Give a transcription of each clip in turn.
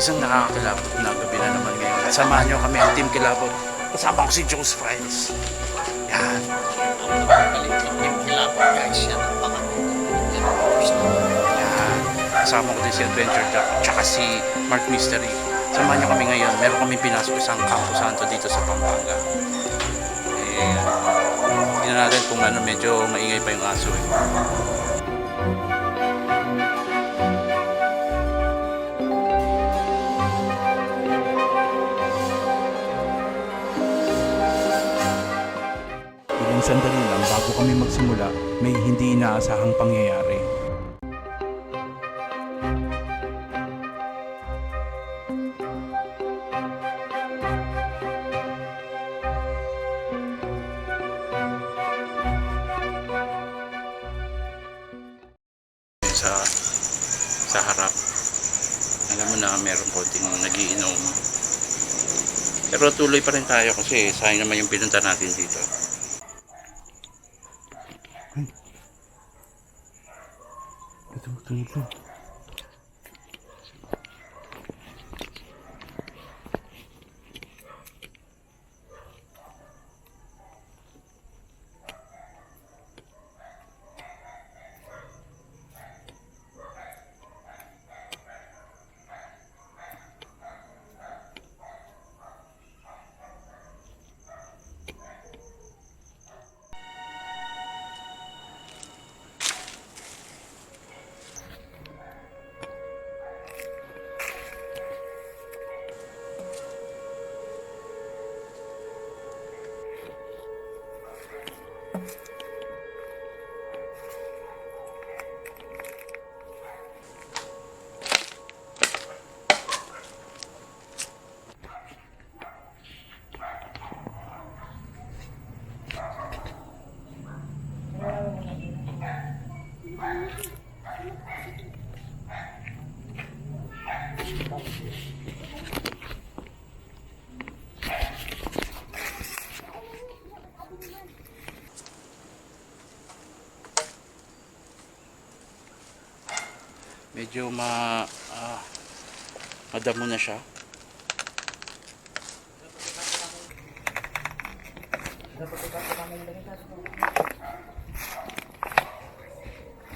Isang nakakakilabot na gabi na naman ngayon. At samahan nyo kami ang Team Kilabot. Kasama ko si Joe's Friends. Yan. Yung kilabot guys, yan ang pangalan. Yan ang gusto. Yan. Kasama ko din si Adventure Jack at saka si Mark Mystery. Samahan nyo kami ngayon. Meron kami pinasok isang Campo Santo dito sa Pampanga. Eh, hindi na natin kung ano, medyo maingay pa yung aso eh. Ilang sandali lang bago kami magsimula, may hindi inaasahang pangyayari. sa sa harap. Alam mo na meron konting nagiinom. Pero tuloy pa rin tayo kasi sayang naman yung pinunta natin dito ito ito medyo ma ah, madamo na siya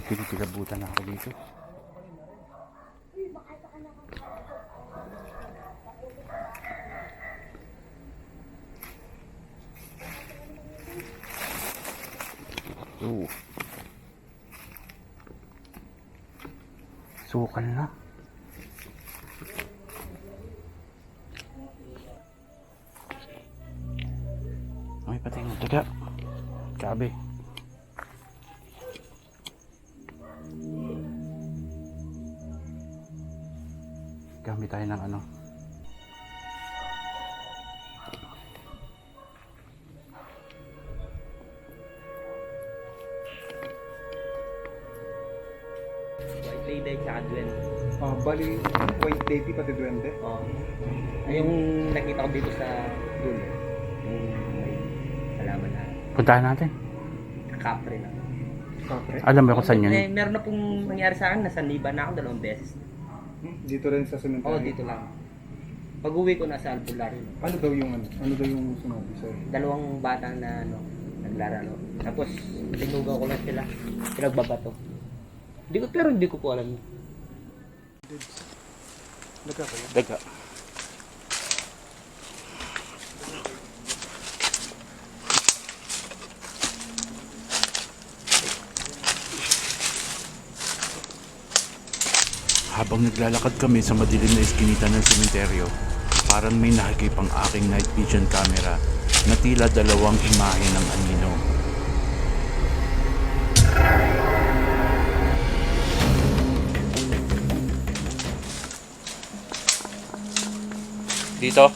Pinikilabutan na ako dito. Oo. Sukal na. May pating ng taga. Grabe. Gamit tayo ng ano. Sa Adwen. Ah, bali, white lady pati duwende. Oh. Ay, yung nakita ko dito sa dulo. Yung may halaman na Puntahan natin. kapre na. Kapre. Alam mo kung saan yun? Eh, meron na pong nangyari sa akin. Nasa Niba na ako dalawang beses. Hmm, Dito rin sa Oo, cemetery. oh, dito lang. Pag uwi ko nasa albularyo. Ano daw yung ano? Ano daw yung sumabi sa'yo? Dalawang bata na ano, naglaralo. Tapos, tinugaw ko lang sila. Pinagbabato. Hindi ko, pero hindi ko po alam. Nagkakaya. Daga. Habang naglalakad kami sa madilim na eskinita ng sementeryo, parang may nakikip ang aking night vision camera na tila dalawang imahe ng anino. Dito?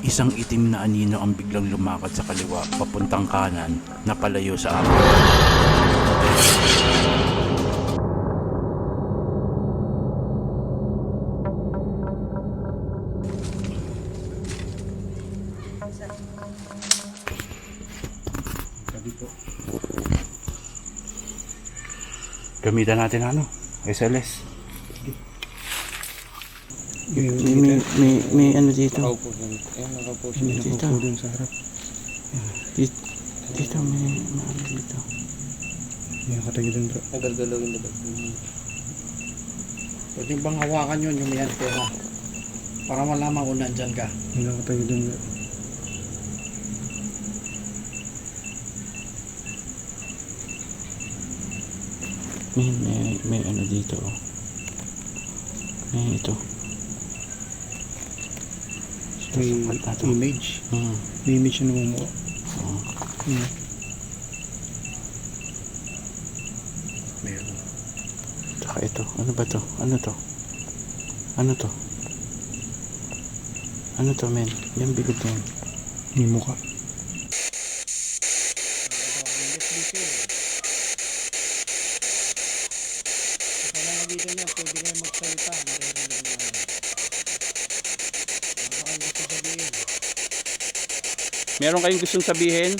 Isang itim na anino ang biglang lumakad sa kaliwa papuntang kanan na palayo sa amin. Gamitan natin ano? SLS. May, may, may, may ano dito. Nakaupo dun. Ayun, nakaupo siya. Ano dito? Nakaupo dun sa harap. Dito, dito may, may ano dito. May nakatayo dun bro. Nagalgalawin na ba? Pwede bang hawakan yun yung may antena? Para malaman kung nandyan ka. May nakatayo dun bro. May, may, may ano dito. oh. May ito. May na to. image. Hmm. May image na namumuo. Oo. Hmm. Meron. Tsaka ito. Ano ba to? Ano to? Ano to? Ano to, men? Yan bilog na yan. May mukha. Sa nangagito niya, pwede kayo magsalita. Maririnig mo naman. Ano kayo gusto sabihin? Meron kayong gustong sabihin?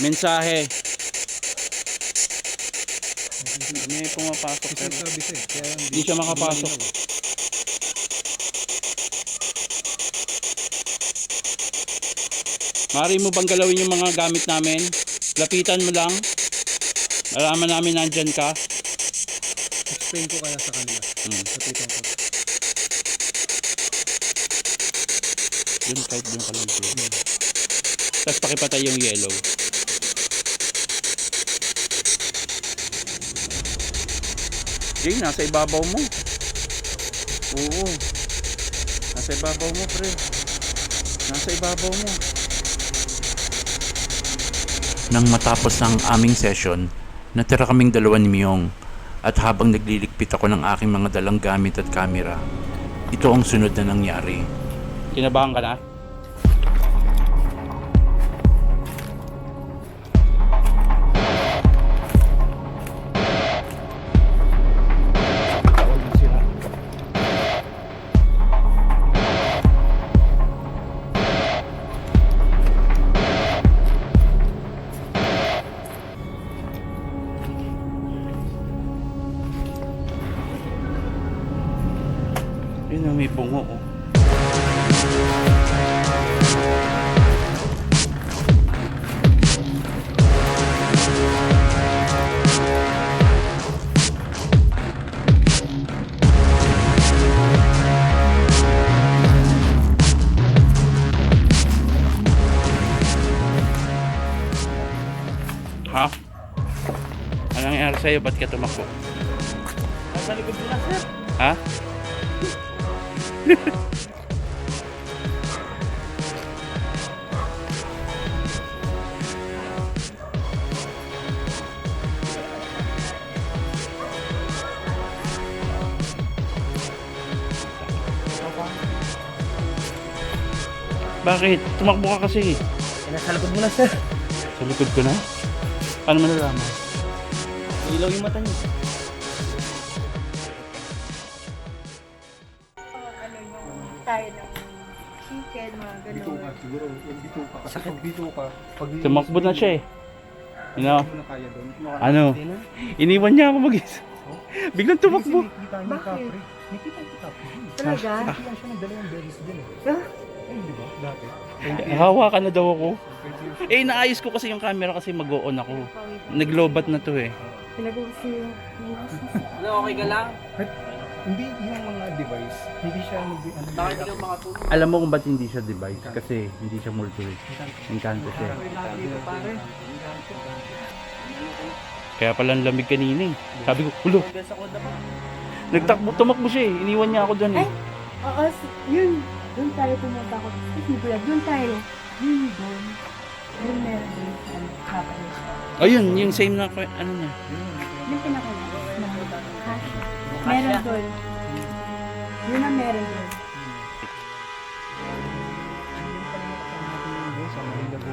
Mensahe. May pumapasok pero hindi siya makapasok. Mari mo bang galawin yung mga gamit namin? Lapitan mo lang. Alaman namin nandyan ka. explain ko kaya sa kanila. Hmm. Kapitan ko. Yun, kahit doon ka lang. Tapos pakipatay yung yellow. Jay, nasa ibabaw mo. Oo. Nasa ibabaw mo, pre. Nasa ibabaw mo. Nang matapos ang aming session, natira kaming dalawa ni Myong at habang nagliligpit ako ng aking mga dalang gamit at kamera, ito ang sunod na nangyari. Kinabahan ka na? Yun na may bungo oh. Sa'yo? Ba't ka tumakbo? Nasa likod na, sir. Ha? Bakit? Tumakbo ka kasi. Eh, Nasa likod mo na, sir. Sa likod ko na? Paano mo nalaman? Ilaw yung mata niyo. ano yung tayo ng chicken, mga Bito ka ganun. siguro. Yung bito ka. Kasi pag bito ka, pag Tumakbo na siya eh. You know? Hindi mo na kaya doon. Ano? Iniwan niya ako mag-isa. Biglang tumakbo. Kasi nakikita niya Bakit? kapre. Nakita niya kapre. Talaga? Nakita siya ng dalawang beses din eh. Ah? Ayun, di ba? Dati. Hawakan na daw ako. Eh, naayos ko kasi yung camera kasi mag-on ako. Naglobat na to eh. Pinag-uus yung... Ano, okay ka lang? Hindi yung mga device. Hindi siya nag ano. Bakit ikaw makatulog? Alam mo kung ba't hindi siya device? Kasi hindi siya multi Encanto siya. Kaya pala ang lamig kanina eh. Sabi ko, ulo, nagtakbo, tumakbo siya eh. Iniwan niya ako doon eh. Ay! Oo, s- yun. Doon tayo pumunta ko. Me, kuya. Doon tayo. Yun, doon. Doon meron din. Ano, Japanese. Ayun, yung same na, ano niya. Yung pinakalas na cash. Meron doon. Yun ang meron doon.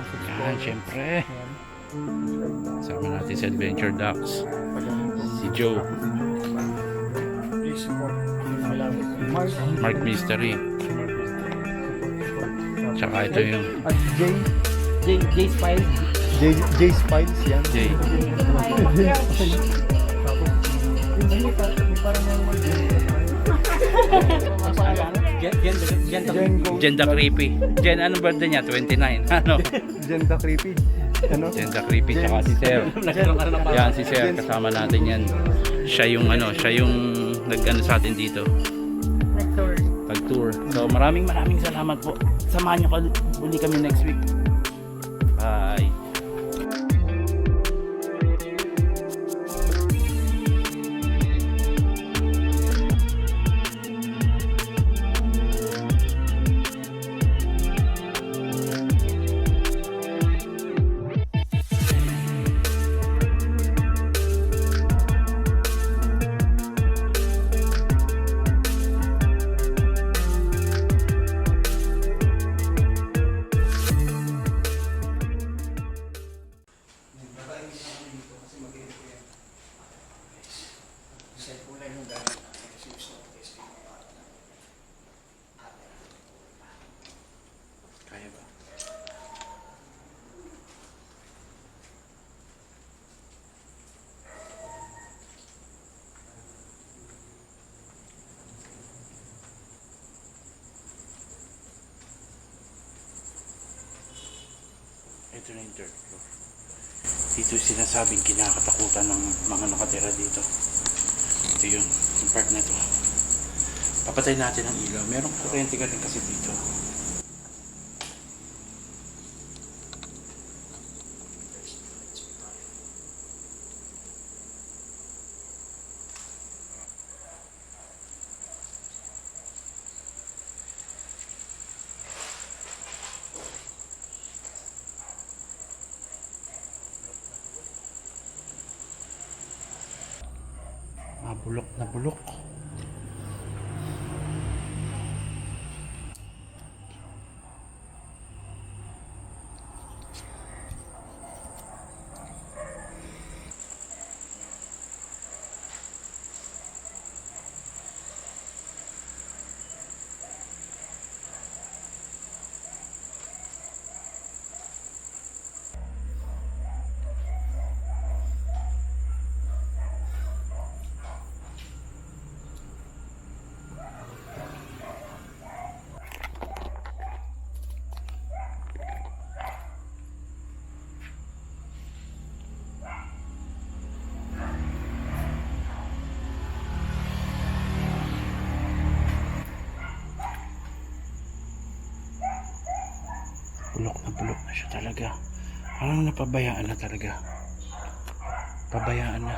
Sa Yan, syempre. Sama natin si Adventure Ducks. Si Joe. Mark. Mark Mystery. Tsaka ito yung At J, J, J Spy. J, J Spiles yan. J. The Creepy. Jen, anong birthday niya? 29. Ano? Jen the Creepy. Ano? Jen the Creepy, tsaka si Sir. Yan, si Sir, kasama natin yan. Siya yung ano, siya yung nag-ano sa atin dito. Nag-tour. Pag-tour. So, maraming maraming salamat po. Samahan niyo uli kami next week. Na yung third floor. Dito sinasabing kinakatakutan ng mga nakatira dito. Ito yun, yung part na to. Papatay natin ang ilaw. Merong kuryente ka rin kasi dito. Mabulok na bulok. Bulok na bulok na siya talaga. Parang napabayaan na talaga. Pabayaan na.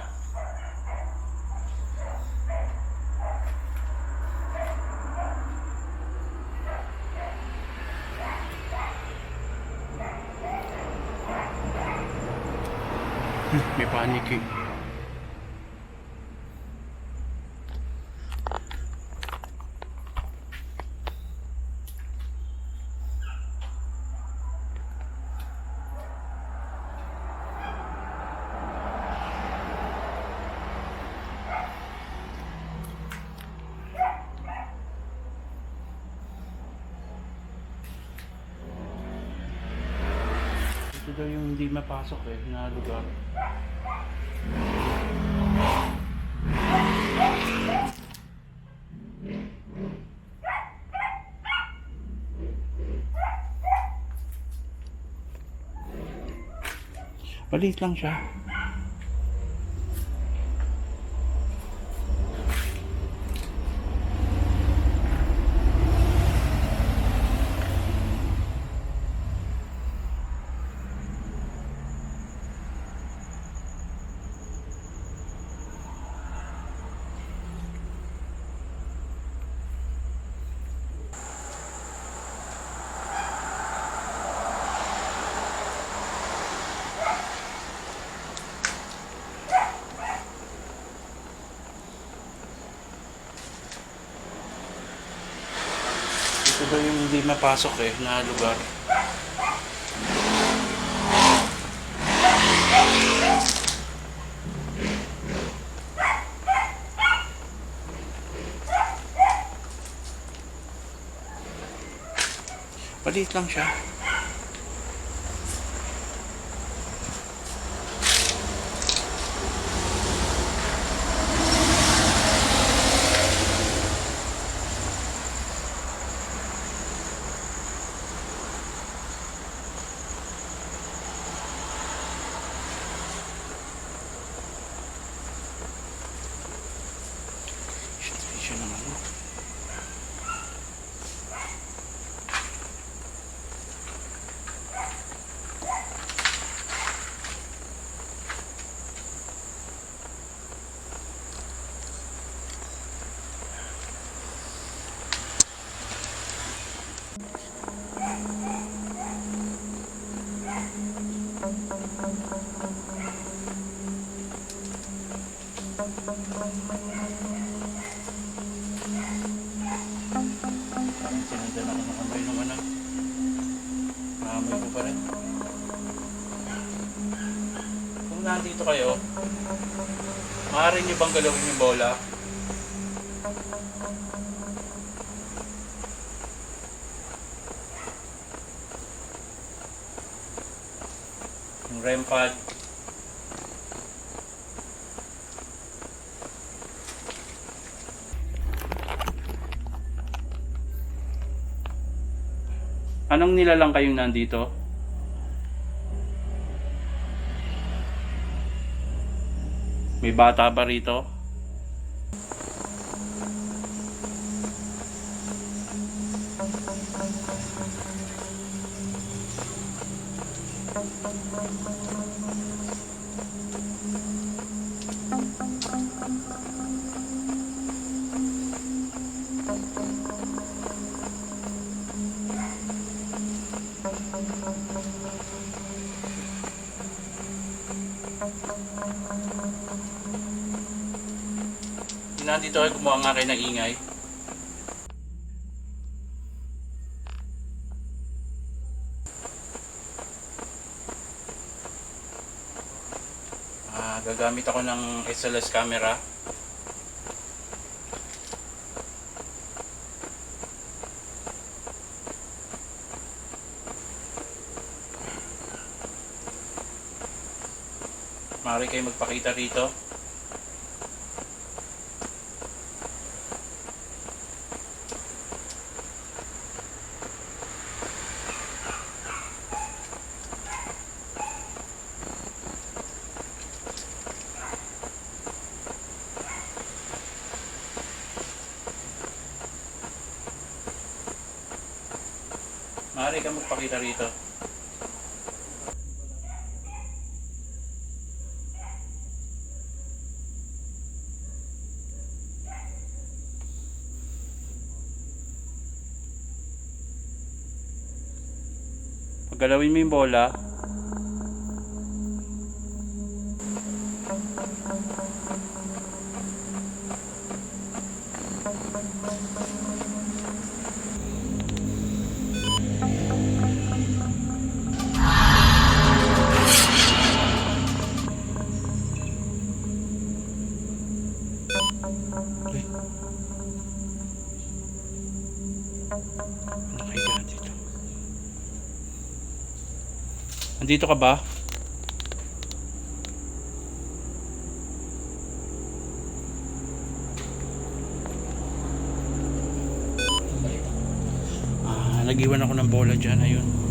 Hmm, May panic eh. Daw yung hindi mapasok eh, na lugar. Maliit lang siya. Daw yung hindi mapasok eh, na lugar. Maliit lang siya. Maaari niyo bang galawin yung bola? Yung REM pad. Anong nilalang kayong nandito? May bata ba rito? Nandito kayo gumawa nga kayo ng ingay. Ah, gagamit ako ng SLS camera. Maaari kayo magpakita rito. Maaari ka magpakita rito. Paggalawin mo yung bola, Nakahiga dito. Andito ka ba? Ah, nag-iwan ako ng bola dyan, ayun.